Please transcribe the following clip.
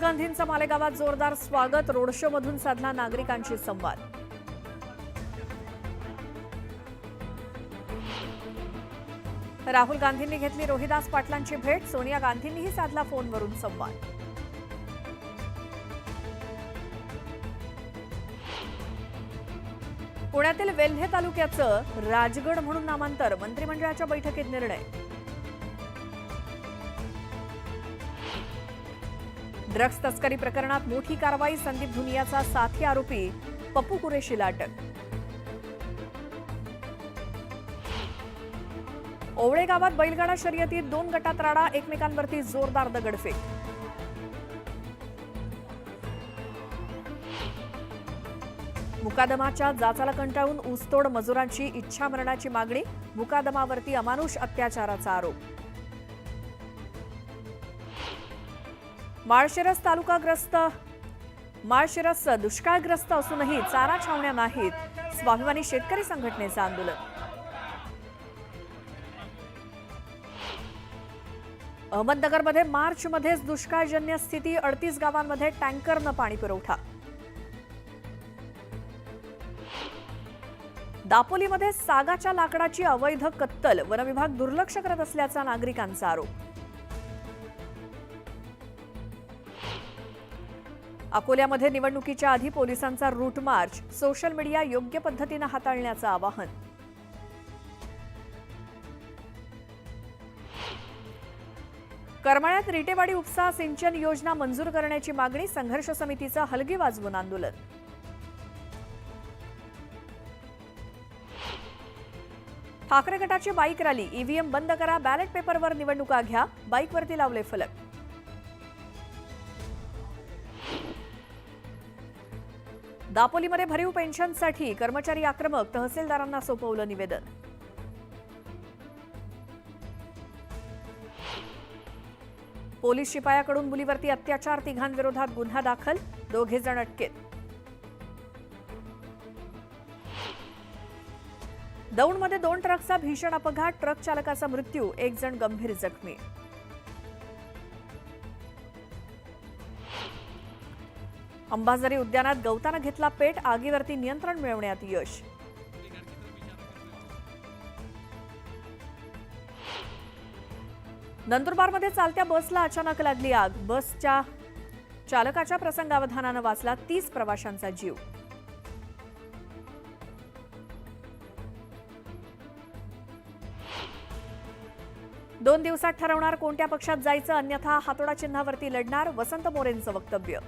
गांधींचं मालेगावात जोरदार स्वागत रोड शो मधून साधला नागरिकांशी संवाद. राहुल गांधींनी घेतली रोहिदास पाटलांची भेट सोनिया गांधींनीही साधला फोनवरून संवाद. पुण्यातील वेल्हे तालुक्याचं राजगड म्हणून नामांतर मंत्रिमंडळाच्या बैठकीत निर्णय. ड्रग्ज तस्करी प्रकरणात मोठी कारवाई संदीप धुनियाचा साथी आरोपी पप्पू कुरेशीला अटक ओवळे गावात बैलगाडा शर्यतीत दोन गटात राडा एकमेकांवरती जोरदार दगडफेक. मुकादमाच्या जाचाला कंटाळून ऊसतोड मजुरांची इच्छा मरणाची मागणी मुकादमावरती अमानुष अत्याचाराचा आरोप. माळशिरस तालुकाग्रस्त माळशिरस दुष्काळग्रस्त असूनही चारा छावण्या नाहीत. स्वाभिमानी शेतकरी संघटनेचं आंदोलन. अहमदनगरमध्ये मार्चमध्येच दुष्काळजन्य स्थिती अडतीस गावांमध्ये टँकरनं पाणी पुरवठा. दापोलीमध्ये सागाच्या लाकडाची अवैध कत्तल वनविभाग दुर्लक्ष करत असल्याचा नागरिकांचा आरोप. अकोल्यामध्ये निवडणुकीच्या आधी पोलिसांचा रूट मार्च सोशल मीडिया योग्य पद्धतीनं हाताळण्याचं आवाहन. करमाळ्यात रिटेवाडी उपसा सिंचन योजना मंजूर करण्याची मागणी संघर्ष समितीचं हलगी वाजवून आंदोलन. ठाकरे गटाची बाईक रॅली ईव्हीएम बंद करा बॅलेट पेपरवर निवडणुका घ्या बाईकवरती लावले फलक. दापोलीमध्ये भरीव पेन्शनसाठी कर्मचारी आक्रमक तहसीलदारांना सोपवलं निवेदन. पोलीस शिपायाकडून मुलीवरती अत्याचार तिघांविरोधात गुन्हा दाखल दोघे जण अटकेत. दौंडमध्ये दोन ट्रकचा भीषण अपघात ट्रक चालकाचा मृत्यू एक जण गंभीर जखमी. अंबाझरी उद्यानात गवतानं घेतला पेट आगीवरती नियंत्रण मिळवण्यात यश. नंदुरबारमध्ये चालत्या बसला अचानक लागली आग. बसच्या चालकाच्या प्रसंगावधानानं वाचला तीस प्रवाशांचा जीव. दोन दिवसात ठरवणार कोणत्या पक्षात जायचं अन्यथा हातोडा चिन्हावरती लढणार वसंत मोरेंचं वक्तव्य.